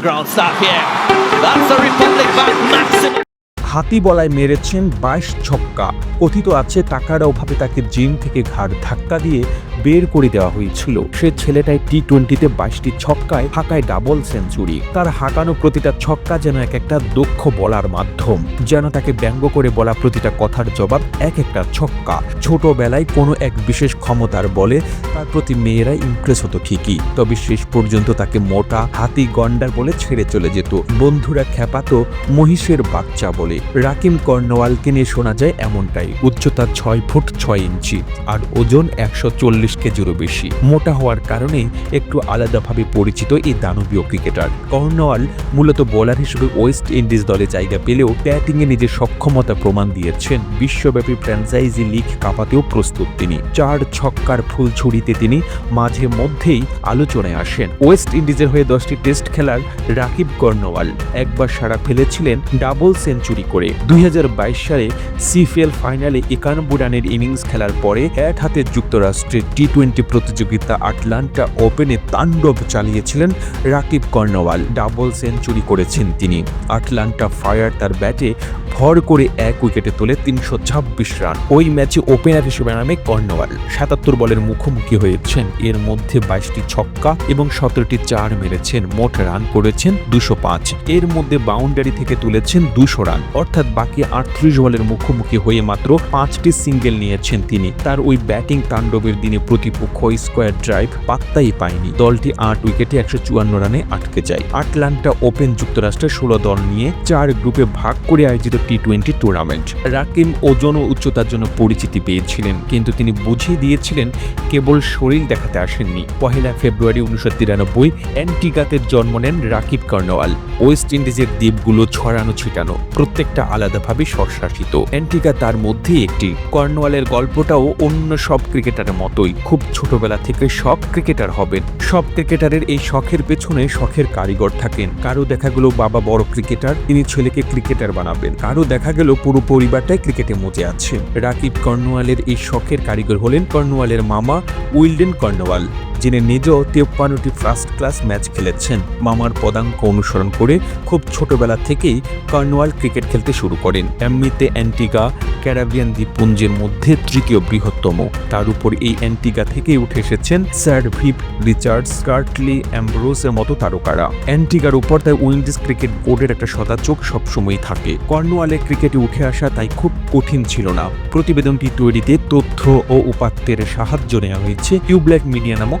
ground stop here. That's the Republic back maximum. হাতি বলায় মেরেছেন বাইশ ছক্কা কথিত আছে টাকার অভাবে তাকে জিম থেকে ঘাড় ধাক্কা দিয়ে বের করে দেওয়া হয়েছিল। সে ছেলেটাই টি টোয়েন্টিতে বাইশটি ছক্কায় হাঁকায় ডাবল সেঞ্চুরি তার হাঁকানো প্রতিটা ছক্কা যেন এক একটা দক্ষ বলার মাধ্যম। যেন তাকে ব্যঙ্গ করে বলা প্রতিটা কথার জবাব এক একটা ছক্কা। ছোটবেলায় কোনো এক বিশেষ ক্ষমতার বলে তার প্রতি মেয়েরা ইমপ্রেস হতো ঠিকই। তবে শেষ পর্যন্ত তাকে মোটা, হাতি, গন্ডার বলে ছেড়ে চলে যেত। বন্ধুরা খ্যাপাতো মহিষের বাচ্চা বলে। রাকিম কর্নওয়ালকে নিয়ে শোনা যায় এমনটাই। উচ্চতা ছয় ফুট ছয় ইঞ্চি। আর ওজন একশো চল্লিশ কেজিরও বেশি। মোটা হওয়ার কারণে একটু আলাদাভাবে পরিচিত এই দানবীয় ক্রিকেটার। কর্নওয়াল মূলত বোলার হিসেবে ওয়েস্ট ইন্ডিজ দলে জায়গা পেলেও ব্যাটিংয়ে নিজের সক্ষমতা প্রমাণ দিয়েছেন। বিশ্বব্যাপী ফ্র্যাঞ্চাইজি লিগ কাঁপাতেও প্রস্তুত তিনি। চার ছক্কার ফুল ছুরিতে তিনি মাঝে মধ্যেই আলোচনায় আসেন। ওয়েস্ট ইন্ডিজের হয়ে দশটি টেস্ট খেলার রাকিব কর্নওয়াল একবার সারা ফেলেছিলেন ডাবল সেঞ্চুরি করে। দুই হাজার বাইশ সালে সিপিএল ফাইনালে একানব্বই রানের ইনিংস খেলার পরে এক হাতে যুক্তরাষ্ট্রের টি টোয়েন্টি প্রতিযোগিতা আটলান্টা ওপেনে তাণ্ডব চালিয়েছিলেন রাকিব কর্নওয়াল ডাবল সেঞ্চুরি করেছেন তিনি। আটলান্টা ফায়ার তার ব্যাটে ভর করে এক উইকেটে তোলে তিনশো ছাব্বিশ রান। ওই ম্যাচে ওপেনার হিসেবে নামে কর্নওয়াল সাতাত্তর বলের মুখোমুখি হয়েছেন। এর মধ্যে বাইশটি ছক্কা এবং সতেরোটি চার মেরেছেন। মোট রান করেছেন দুশো পাঁচ। এর মধ্যে বাউন্ডারি থেকে তুলেছেন দুশো রান। অর্থাৎ বাকি আটত্রিশ বলের মুখোমুখি হয়ে মাত্র পাঁচটি সিঙ্গেল নিয়েছেন তিনি। তার ওই ব্যাটিং তাণ্ডবের দিনে প্রতিপক্ষ স্কোয়ার ড্রাইভ পাত্তাই পায়নি। দলটি আট উইকেটে একশো চুয়ান্ন রানে আটকে যায়। আটলান্টা ওপেন যুক্তরাষ্ট্রের ষোলো দল নিয়ে চার গ্রুপে ভাগ করে আয়োজিত টি টোয়েন্টি টুর্নামেন্ট। রাকিম ওজন ও উচ্চতার জন্য পরিচিতি পেয়েছিলেন, কিন্তু তিনি বুঝিয়ে দিয়েছিলেন, কেবল শরীর দেখাতে আসেননি। পহেলা ফেব্রুয়ারি উনিশশো তিরানব্বই অ্যান্টিগাতে জন্ম নেন রাকিব কর্নওয়াল ওয়েস্ট ইন্ডিজের দ্বীপগুলো ছড়ানো ছিটানো, প্রত্যেকটা আলাদাভাবে স্বশাসিত অ্যান্টিগা তার মধ্যে একটি। কর্নওয়ালের গল্পটাও অন্য সব ক্রিকেটারের মতোই। খুব ছোটবেলা থেকে শখ ক্রিকেটার হবেন। সব ক্রিকেটারের এই শখের পেছনে শখের কারিগর থাকেন। কারও দেখা গেল বাবা বড় ক্রিকেটার, তিনি ছেলেকে ক্রিকেটার বানাবেন। কারও দেখা গেল পুরো পরিবারটাই ক্রিকেটে মজে আছে। রাকিব কর্নওয়ালের এই শখের কারিগর হলেন কর্নওয়ালের মামা উইলডেন কর্নওয়াল যিনি নিজেও তেপ্পান্নটি ফার্স্ট ক্লাস ম্যাচ খেলেছেন। মামার পদাঙ্ক অনুসরণ করে খুব ছোটবেলা থেকেই কর্নওয়াল ক্রিকেট খেলতে শুরু করেন। এমনিতে অ্যান্টিগা ক্যারাবিয়ান দ্বীপপুঞ্জের মধ্যে তৃতীয় বৃহত্তম। তার উপর এই অ্যান্টিগা থেকেই উঠে এসেছেন স্যার ভিপ রিচার্ডস কার্টলি অ্যাম্ব্রোসের মতো তারকারা। অ্যান্টিগার উপর তাই উইন্ডিজ ক্রিকেট বোর্ডের একটা সদাচোক সবসময়ই থাকে। কর্নওয়ালে ক্রিকেটে উঠে আসা তাই খুব কঠিন ছিল না। প্রতিবেদনটি তৈরিতে তথ্য ও উপাত্তের সাহায্য নেওয়া হয়েছে। টিউবলাইট মিডিয়া নামক